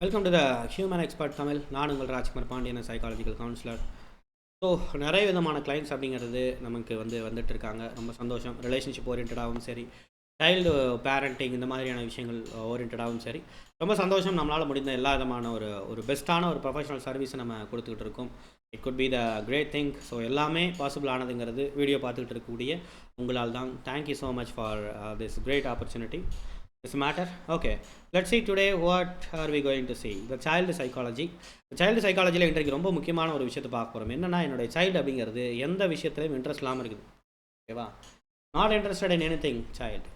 Welcome to the human expert Tamil நான் உங்கள் Rajkumar Pandian psychological counsellor so நிறைய விதமான கிளைண்ட்ஸ் அப்படிங்கிறது நமக்கு வந்து வந்துட்டு இருக்காங்க. ரொம்ப சந்தோஷம். ரிலேஷன்ஷிப் ஓரியன்டாகவும் சரி. சைல்டு பேரண்டிங் இந்த மாதிரியான விஷயங்கள் uh, ஓரியன்டாகவும் சரி. ரொம்ப சந்தோஷம். நம்மளால் முடிந்த எல்லா விதமான ஒரு ஒரு பெஸ்ட்டான ஒரு ப்ரொஃபஷனல் சர்வீஸை நம்ம கொடுத்துக்கிட்டு இருக்கோம். It could be the great thing so எல்லாமே பாசிபிள் ஆனதுங்கிறது வீடியோ பார்த்துக்கிட்டு இருக்கக்கூடிய உங்களால் தான். Thank you so much for this great opportunity this matter? Okay. Let's see today what are we going to see? The child psychology. Child சைக்காலஜியில் இன்றைக்கு ரொம்ப முக்கியமான ஒரு விஷயத்தை பார்க்க போகிறோம் என்னன்னா என்னுடைய சைல்டு அப்படிங்கிறது எந்த விஷயத்துலையும் இன்ட்ரெஸ்ட் இல்லாமல் இருக்குது. ஓகேவா? Not interested in anything child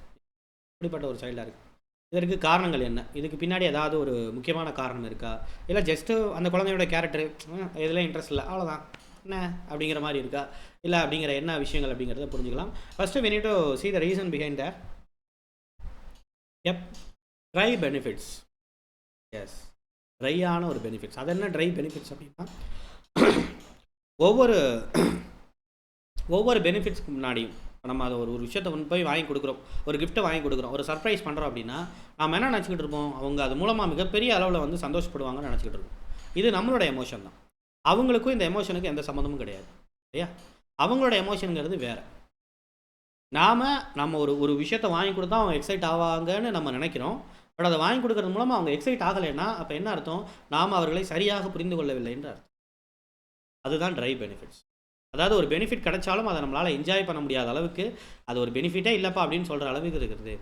இப்படிப்பட்ட ஒரு சைல்டாக இருக்குது இதற்கு காரணங்கள் என்ன? இதுக்கு பின்னாடி ஏதாவது ஒரு முக்கியமான காரணம் இருக்கா? இல்லை ஜஸ்ட்டு அந்த குழந்தையோட கேரக்டர் இதில் இன்ட்ரெஸ்ட் இல்லை. அவ்வளோதான் என்ன? அப்படிங்கிற மாதிரி இருக்கா? இல்லை அப்படிங்கிற என்ன விஷயங்கள் அப்படிங்கிறத புரிஞ்சுக்கலாம். First we need to see the reason behind that. If dry benefits as ட்ரையான ஒரு பெனிஃபிட்ஸ் அது என்ன ட்ரை பெனிஃபிட்ஸ் அப்படின்னா ஒவ்வொரு ஒவ்வொரு பெனிஃபிட்ஸ்க்கு முன்னாடியும் நம்ம அதை ஒரு ஒரு விஷயத்தை கொண்டு போய் வாங்கி கொடுக்குறோம். ஒரு கிஃப்ட்டை வாங்கி கொடுக்குறோம். ஒரு சர்ப்ரைஸ் பண்ணுறோம் அப்படின்னா நம்ம என்ன நினச்சிக்கிட்டு இருப்போம்? அவங்க அது மூலமாக மிகப்பெரிய அளவில் வந்து சந்தோஷப்படுவாங்கன்னு நினச்சிக்கிட்டு இருப்போம். இது நம்மளோட எமோஷன் தான். அவங்களுக்கும் இந்த எமோஷனுக்கு எந்த சம்மந்தமும் கிடையாது. இல்லையா? அவங்களோட எமோஷனுங்கிறது வேறு. நாம் நம்ம ஒரு ஒரு விஷயத்தை வாங்கி கொடுத்தா அவங்க எக்ஸைட் ஆவாங்கன்னு நம்ம நினைக்கிறோம். பட் அதை வாங்கி கொடுக்கறது மூலமாக அவங்க எக்ஸைட் ஆகலைன்னா அப்போ என்ன அர்த்தம்? நாம் அவர்களை சரியாக புரிந்து கொள்ளவில்லை என்று அர்த்தம். அதுதான் ட்ரை பெனிஃபிட்ஸ் அதாவது ஒரு பெனிஃபிட் கிடைச்சாலும் அதை நம்மளால் என்ஜாய் பண்ண முடியாத அளவுக்கு அது ஒரு பெனிஃபிட்டே இல்லைப்பா அப்படின்னு சொல்கிற அளவுக்கு இருக்குது.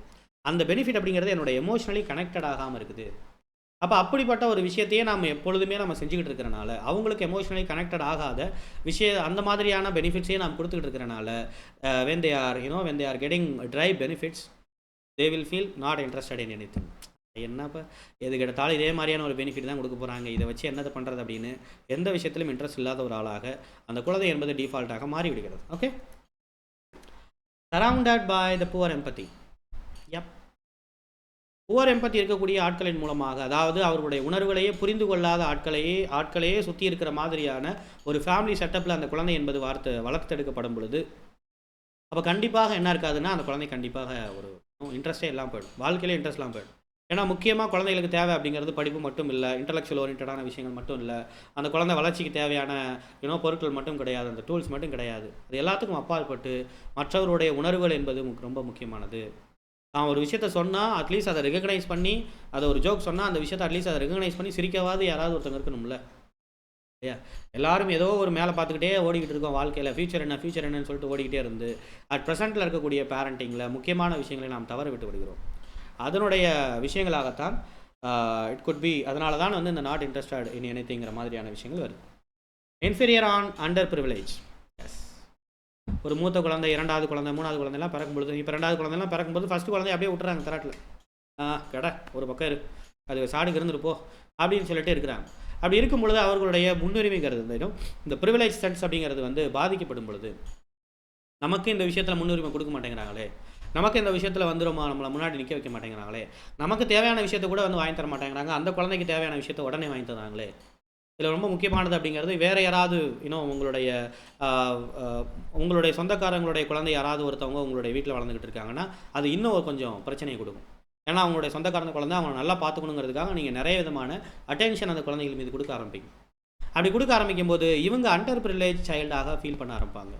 அந்த பெனிஃபிட் அப்படிங்கிறது என்னோட எமோஷனலி கனெக்டட் ஆகாமல் இருக்குது. அப்போ அப்படிப்பட்ட ஒரு விஷயத்தையே நம்ம எப்பொழுதுமே நம்ம செஞ்சுக்கிட்டு இருக்கிறனால அவங்களுக்கு எமோஷனலி கனெக்டட் ஆகாத விஷய அந்த மாதிரியான பெனிஃபிட்ஸையே நாம் கொடுத்துக்கிட்டு இருக்கிறனால when they are you know when they are getting dry benefits they will feel not interested in anything என்னப்பா எது எடுத்தாலும் இதே மாதிரியான ஒரு பெனிஃபிட் தான் கொடுக்க போகிறாங்க இதை வச்சு என்னது பண்ணுறது அப்படின்னு எந்த விஷயத்திலும் இன்ட்ரெஸ்ட் இல்லாத ஒரு ஆளாக அந்த குழந்தை என்பது டிஃபால்ட்டாக மாறிவிடுகிறது. Okay surrounded by the poor empathy if poor empathy இருக்கக்கூடிய ஆட்களின் மூலமாக அதாவது அவர்களுடைய உணர்வுகளையே புரிந்து கொள்ளாத ஆட்களையே ஆட்களையே சுற்றி இருக்கிற மாதிரியான ஒரு ஃபேமிலி செட்டப்பில் அந்த குழந்தை என்பது வார்த்தை வளர்த்தெடுக்கப்படும் பொழுது அப்போ கண்டிப்பாக என்ன இருக்காதுன்னா அந்த குழந்தை கண்டிப்பாக ஒரு இன்ட்ரெஸ்டே எல்லாம் போயிடும். வாழ்க்கையிலே இன்ட்ரெஸ்ட்லாம் போயிடும். ஏன்னா முக்கியமாக குழந்தைகளுக்கு தேவை அப்படிங்கிறது படிப்பு மட்டும் இல்லை இன்டலெக்சுவல் ஓரியன்டான விஷயங்கள் மட்டும் இல்லை அந்த குழந்தை வளர்ச்சிக்கு தேவையான யூனோ பொருட்கள் மட்டும் கிடையாது அந்த டூல்ஸ் மட்டும் கிடையாது. அது எல்லாத்துக்கும் அப்பாற்பட்டு மற்றவருடைய உணர்வுகள் என்பது ரொம்ப முக்கியமானது. அவன் ஒரு விஷயத்த சொன்னால் அட்லீஸ்ட் அதை ரெகக்னைஸ் பண்ணி அதை ஒரு ஜோக் சொன்னால் அந்த விஷயத்தை அட்லீஸ்ட் அதை ரெகக்னைஸ் பண்ணி சிரிக்கவாது யாராவது ஒருத்தங்க இருக்கணும்ல. இல்லையா? எல்லாரும் ஏதோ ஒரு மேலே பார்த்துக்கிட்டே ஓடிக்கிட்டு இருக்கோம் வாழ்க்கையில். ஃபியூச்சர் என்ன ஃபியூச்சர் என்னன்னு சொல்லிட்டு ஓடிக்கிட்டே இருந்து அட் ப்ரெசென்ட்டில் இருக்கக்கூடிய பேரண்டிங்கில் முக்கியமான விஷயங்களை நாம் தவற விட்டு விடுகிறோம். அதனுடைய விஷயங்களாகத்தான் இட் குட் பி அதனால தான் வந்து இந்த நாட் இன்ட்ரெஸ்டட் இன் எனிதிங்கிற மாதிரியான விஷயங்கள் வருது. இன்ஃபீரியர் ஆன் அண்டர் ப்ரிவிலேஜ் ஒரு மூத்த குழந்தை இரண்டாவது குழந்தை மூணாவது குழந்தைலாம் பிறக்கும்பொழுது இப்போ ரெண்டாவது குழந்தைலாம் பிறக்கும்போது ஃபஸ்ட்டு குழந்தைய அப்படியே விட்டுறாங்க தராட்டில். ஆ கடை ஒரு பக்கம் இரு. அது சாடுக்கு இருந்திருப்போ அப்படின்னு சொல்லிட்டு இருக்கிறாங்க. அப்படி இருக்கும் பொழுது அவர்களுடைய முன்னுரிமைங்கிறது வந்து இந்த ப்ரிவிலேஜ் சென்ஸ் அப்படிங்கிறது வந்து பாதிக்கப்படும் பொழுது நமக்கு இந்த விஷயத்தில் முன்னுரிமை கொடுக்க மாட்டேங்கிறாங்களே நமக்கு இந்த விஷயத்தில் வந்து ரொம்ப நம்மளை முன்னாடி நிற்க வைக்க மாட்டேங்கிறாங்களே நமக்கு தேவையான விஷயத்த கூட வந்து வாங்கி தர மாட்டேங்கிறாங்க அந்த குழந்தைக்கு தேவையான விஷயத்த உடனே வாங்கி தராங்களே இதில் ரொம்ப முக்கியமானது அப்படிங்கிறது வேறு யாராவது இன்னும் உங்களுடைய உங்களுடைய சொந்தக்காரங்களுடைய குழந்தை யாராவது ஒருத்தவங்க உங்களுடைய வீட்டில் வளர்ந்துக்கிட்டு இருக்காங்கன்னா அது இன்னும் ஒரு கொஞ்சம் பிரச்சனையை கொடுக்கும். ஏன்னா அவங்களுடைய சொந்தக்காரங்க குழந்தை அவங்க நல்லா பார்த்துக்கணுங்கிறதுக்காக நீங்கள் நிறைய விதமான அட்டென்ஷன் அந்த குழந்தைகள் மீது கொடுக்க ஆரம்பிக்கும். அப்படி கொடுக்க ஆரம்பிக்கும் போது இவங்க அண்டர் பிரிலேஜ் சைல்டாக ஃபீல் பண்ண ஆரம்பிப்பாங்க.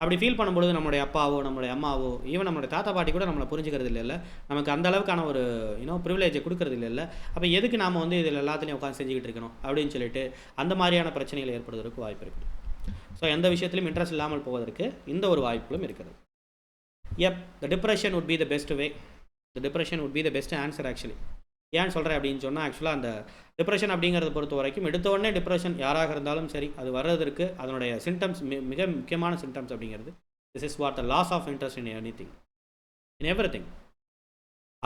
அப்படி ஃபீல் பண்ணும்பொழுது நம்மளுடைய அப்பாவோ நம்மளுடைய அம்மாவோ ஈவன் நம்மளுடைய தாத்தா பாட்டி கூட நம்மளை புரிஞ்சுக்கிறது இல்லைல்ல. நமக்கு அந்த அளவுக்கான ஒரு யூனோ ப்ரிவிலேஜை கொடுக்கறது இல்லைல்ல. அப்போ எதுக்கு நாம் வந்து இதில் எல்லாத்துலேயும் உட்காந்து செஞ்சுக்கிட்டு இருக்கணும் அப்படின்னு சொல்லிட்டு அந்த மாதிரியான பிரச்சனைகள் ஏற்படுவதற்கு வாய்ப்பு இருக்குது. ஸோ எந்த விஷயத்திலும் இன்ட்ரெஸ்ட் இல்லாமல் போவதற்கு இந்த ஒரு வாய்ப்புகளும் இருக்கிறது if the depression would be the best way the depression would be the best answer actually ஏன் சொல்கிறேன் அப்படின்னு சொன்னால் ஆக்சுவலாக அந்த டிப்ரெஷன் அப்படிங்கிறத பொறுத்த வரைக்கும் எடுத்த உடனே டிப்ரெஷன் யாராக இருந்தாலும் சரி அது வர்றதற்கு அதனுடைய சிம்டம்ஸ் மிக முக்கியமான சிம்டம்ஸ் அப்படிங்கிறது this is what the loss of interest in anything in everything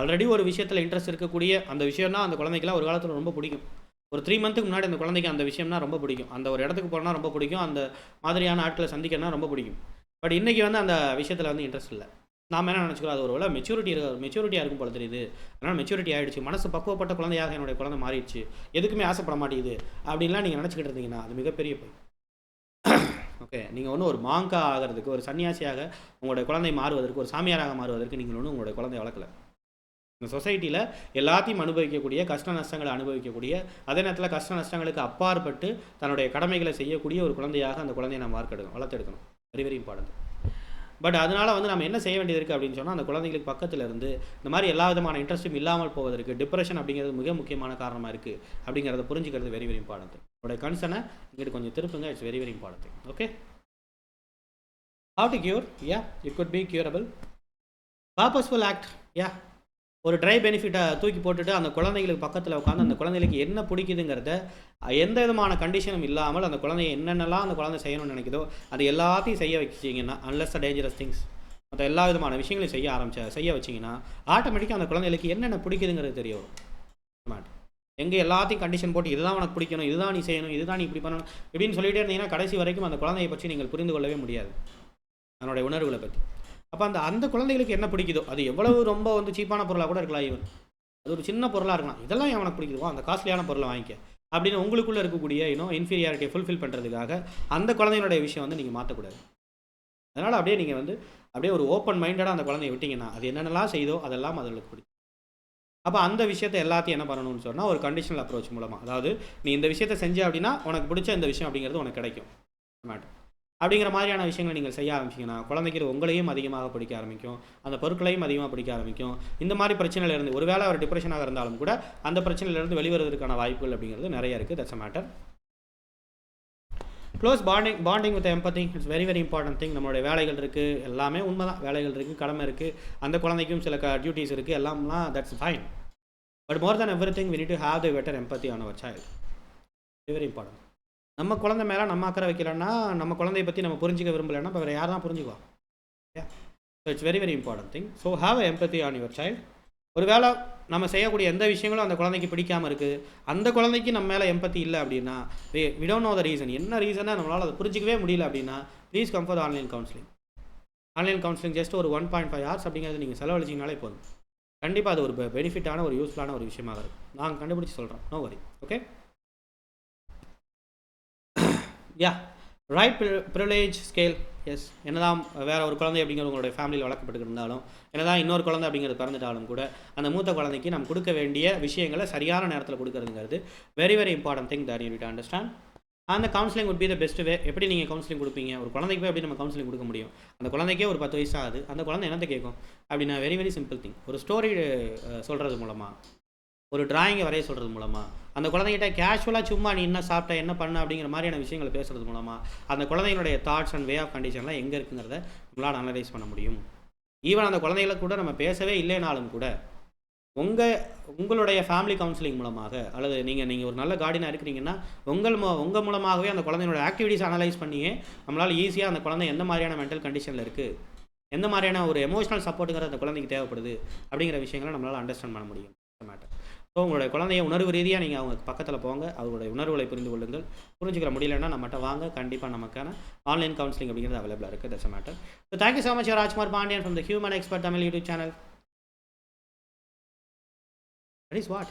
already ஒரு விஷயத்தில் இன்ட்ரெஸ்ட் இருக்கக்கூடிய அந்த விஷயம்னா அந்த குழந்தைக்கெல்லாம் ஒரு காலத்தில் ரொம்ப பிடிக்கும். ஒரு த்ரீ மந்த்துக்கு முன்னாடி அந்த குழந்தைக்கு அந்த விஷயம்னா ரொம்ப பிடிக்கும். அந்த ஒரு இடத்துக்கு போனால் ரொம்ப பிடிக்கும். அந்த மாதிரியான ஆட்களை சந்திக்கணும்னா ரொம்ப பிடிக்கும். பட் இன்றைக்கி வந்து அந்த விஷயத்தில் வந்து இன்ட்ரெஸ்ட் இல்லை. நாம் என்ன நினச்சிக்கிறோம்? அது ஒரு வேலை மெச்சூரிட்டி மெச்சூரிட்டியாக இருக்கும் போல தெரியுது. அதனால் மெச்சூரிட்டி ஆகிடுச்சு மனசு பக்குவப்பட்ட குழந்தையாக என்னுடைய குழந்தை மாறிடுச்சு. எதுக்குமே ஆசைப்பட மாட்டேங்குது. அப்படின்லாம் நீங்கள் நினச்சிக்கிட்டு இருந்தீங்கன்னா அது மிகப்பெரிய போய் ஓகே நீங்கள் ஒன்று ஒரு மாங்கா ஆகிறதுக்கு ஒரு சன்னியாசியாக உங்களுடைய குழந்தை மாறுவதற்கு ஒரு சாமியாராக மாறுவதற்கு நீங்கள் ஒன்றும் உங்களுடைய குழந்தை வளர்க்கல. இந்த சொசைட்டியில் எல்லாத்தையும் அனுபவிக்கக்கூடிய கஷ்ட நஷ்டங்களை அனுபவிக்கக்கூடிய அதே நேரத்தில் கஷ்ட நஷ்டங்களுக்கு அப்பாற்பட்டு தன்னுடைய கடமைகளை செய்யக்கூடிய ஒரு குழந்தையாக அந்த குழந்தையை நம்ம வார்க்கெடுக்கணும் வளர்த்தெடுக்கணும். வெரி வெரி இம்பார்ட்டன்ட் பட் அதனால் வந்து நம்ம என்ன செய்ய வேண்டியது இருக்குது அப்படின்னு சொன்னால் அந்த குழந்தைங்களுக்கு பக்கத்தில் இருந்து இந்த மாதிரி எல்லா விதமான இன்ட்ரெஸ்ட்டும் இல்லாமல் போவதற்கு டிப்ரெஷன் அப்படிங்கிறது மிக முக்கியமான காரணமாக இருக்குது அப்படிங்கிறத புரிஞ்சுக்கிறது வெரி வெரி இம்பார்ட்டன்ட் உங்களுடைய கன்சர்னை இங்கிட்டு கொஞ்சம் திருப்புங்க. It's very very important okay how to cure yeah it could be curable purposeful act yeah ஒரு ட்ரை பெனிஃபிட்டை தூக்கி போட்டுட்டு அந்த குழந்தைங்களுக்கு பக்கத்தில் உட்காந்து அந்த குழந்தைகளுக்கு என்ன பிடிக்குதுங்கிறத எந்த விதமான கண்டிஷனும் இல்லாமல் அந்த குழந்தைய என்னென்னலாம் அந்த குழந்தை செய்யணும்னு நினைக்குதோ அது எல்லாத்தையும் செய்ய வச்சிங்கன்னா அன்லெஸ் த டேஞ்சரஸ் திங்ஸ் மற்ற எல்லா விதமான விஷயங்களையும் செய்ய ஆரம்பிச்ச செய்ய வச்சிங்கன்னா ஆட்டோமேட்டிக்காக அந்த குழந்தைகளுக்கு என்னென்ன பிடிக்குதுங்கிறது தெரிய வரும் எங்கே எல்லாத்தையும் கண்டிஷன் போட்டு இதுதான் உனக்கு பிடிக்கணும் இதுதான் நீ செய்யணும் இதுதான் நீ இப்படி பண்ணணும் இப்படின்னு சொல்லிகிட்டே இருந்தீங்கன்னா கடைசி வரைக்கும் அந்த குழந்தையை பற்றி நீங்கள் புரிந்து கொள்ளவே முடியாது. அதனுடைய உணர்வுகளை பற்றி. அப்போ அந்த அந்த குழந்தைகளுக்கு என்ன பிடிக்குதோ அது எவ்வளவு ரொம்ப வந்து சீப்பான பொருளாக கூட இருக்கலாம் ஈவன் அது ஒரு சின்ன பொருளாக இருக்கலாம். இதெல்லாம் அவனுக்கு பிடிக்குதோ? அந்த காஸ்ட்லியான பொருளை வாங்கிக்க. அப்படின்னு உங்களுக்குள்ளே இருக்கக்கூடிய இன்னும் இன்ஃபீரியாரிட்டியை ஃபுல்ஃபில் பண்ணுறதுக்காக அந்த குழந்தைகளுடைய விஷயம் வந்து நீங்கள் மாற்றக்கூடாது அதனால் அப்படியே நீங்கள் வந்து அப்படியே ஒரு ஓப்பன் மைண்டடாக அந்த குழந்தைய விட்டிங்கன்னா அது என்னென்னலாம் செய்தோ அதெல்லாம் அதுகளுக்கு பிடிக்கும். அப்போ அந்த விஷயத்தை எல்லாத்தையும் என்ன பண்ணணும்னு சொன்னால் ஒரு கண்டிஷனல் அப்ரோச் மூலமாக அதாவது நீ இந்த விஷயத்தை செஞ்ச அப்படின்னா உனக்கு பிடிச்ச இந்த விஷயம் அப்படிங்கிறது உனக்கு கிடைக்கும். மேட்டர் அப்படிங்கிற மாதிரியான விஷயங்களை நீங்கள் செய்ய ஆரம்பிச்சிங்கன்னா குழந்தைக்கு உங்களையும் அதிகமாக பிடிக்க ஆரம்பிக்கும். அந்த பொருட்களையும் அதிகமாக பிடிக்க ஆரம்பிக்கும். இந்த மாதிரி பிரச்சனையில இருந்து ஒருவேளை அவர் டிப்ரெஷனாக இருந்தாலும் கூட அந்த பிரச்சனையிலேருந்து வெளிவருவதற்கான வாய்ப்புகள் அப்படிங்கிறது நிறைய இருக்குது that's a matter close bonding bonding with empathy it's very very important thing நம்மளுடைய வேலைகள் இருக்குது எல்லாமே உண்மை தான் வேலைகள் இருக்குது கடமை இருக்குது அந்த குழந்தைக்கும் சில க டியூட்டிஸ் இருக்குது எல்லாம்லாம் that's fine but more than everything we need to have the better empathy on our child very important நம்ம குழந்தை மேலே நம்ம அக்கறை வைக்கலன்னா நம்ம குழந்தைய பற்றி நம்ம புரிஞ்சிக்க விரும்பலைன்னா இப்போ வேறு யார் தான் புரிஞ்சுக்குவா? So it's very very important thing so have a empathy on your child ஒருவேளை நம்ம செய்யக்கூடிய எந்த விஷயங்களும் அந்த குழந்தைக்கு பிடிக்காமல் இருக்குது அந்த குழந்தைக்கு நம்ம மேலே எம்பத்தி இல்லை அப்படின்னா we don't know the reason என்ன ரீசனாக நம்மளால் அதை புரிஞ்சிக்கவே முடியல அப்படின்னா please come for online counselling online counselling just ஒரு ஒன் பாயிண்ட் ஃபைவ் ஹவர்ஸ் அப்படிங்கிறது நீங்கள் செலவழிச்சிங்கனாலே போதும். கண்டிப்பாக அது ஒரு பெனிஃபிட்டான ஒரு யூஸ்ஃபுல்லான ஒரு விஷயமாக இருக்கும். நாங்கள் கண்டுபிடிச்சி சொல்கிறோம் no worry okay yeah right privilege scale yes என்னதான் வேற ஒரு குழந்தை அப்படிங்கிற உங்களுடைய ஃபேமிலியில் வளர்க்கப்பட்டு இருந்தாலும் என்னதான் இன்னொரு குழந்தை அப்படிங்கிறது பிறந்துட்டாலும் கூட அந்த மூத்த குழந்தைக்கு நம்ம கொடுக்க வேண்டிய விஷயங்களை சரியான நேரத்தில் கொடுக்குறதுங்கிறது very very important thing that you to understand அந்த counselling would be the best way எப்படி நீங்கள் கவுன்சிலிங் கொடுப்பீங்க? ஒரு குழந்தைக்கு போய் எப்படி நம்ம கவுன்சிலிங் கொடுக்க முடியும்? அந்த குழந்தைக்கே ஒரு பத்து வயசு ஆகுது. அந்த குழந்தை என்னத்தை கேட்கும் அப்படின்னா வெரி வெரி சிம்பிள் திங் ஒரு ஸ்டோரி சொல்கிறது மூலமாக ஒரு டிராயிங்கை வரைய சொல்கிறது மூலமாக அந்த குழந்தைகிட்ட கேஷுவலாக சும்மா நீ என்ன சாப்பிட்ட என்ன பண்ண அப்படிங்கிற மாதிரியான விஷயங்களை பேசுகிறது மூலமாக அந்த குழந்தைங்களுடைய தாட்ஸ் அண்ட் வே ஆஃப் கண்டிஷன்லாம் எங்கே இருக்குங்கிறத நம்மளால் அனலைஸ் பண்ண முடியும். ஈவன் அந்த குழந்தைகளை கூட நம்ம பேசவே இல்லைனாலும் கூட உங்கள் உங்களுடைய ஃபேமிலி கவுன்சிலிங் மூலமாக அல்லது நீங்கள் நீங்கள் ஒரு நல்ல கார்டினாக இருக்கிறீங்கன்னா உங்கள் மூ உங்கள் மூலமாகவே அந்த குழந்தையோட ஆக்டிவிட்டிஸ் அனலைஸ் பண்ணியே நம்மளால் ஈஸியாக அந்த குழந்தை எந்த மாதிரியான மென்டல் கண்டிஷனில் இருக்குது எந்த மாதிரியான ஒரு எமோஷனல் சப்போர்ட்டுங்கிறது அந்த குழந்தைக்கு தேவைப்படுது அப்படிங்கிற விஷயங்களை நம்மளால் அண்டர்ஸ்டாண்ட் பண்ண முடியும். ஸோ உங்களுடைய குழந்தைய உணர்வு ரீதியாக நீங்கள் அவங்க பக்கத்தில் போங்க. அவங்களுடைய உணர்வுகளை புரிந்து கொள்ளுங்கள். புரிஞ்சுக்கிற முடியலன்னா நம்மகிட்ட வாங்க. கண்டிப்பாக நமக்கான ஆன்லைன் கவுன்சிலிங் அப்படிங்கிறது அவைலபிளாக இருக்குது that's matter so thank you so much Rajkumar Pandian from the human expert Tamil YouTube channel That is what?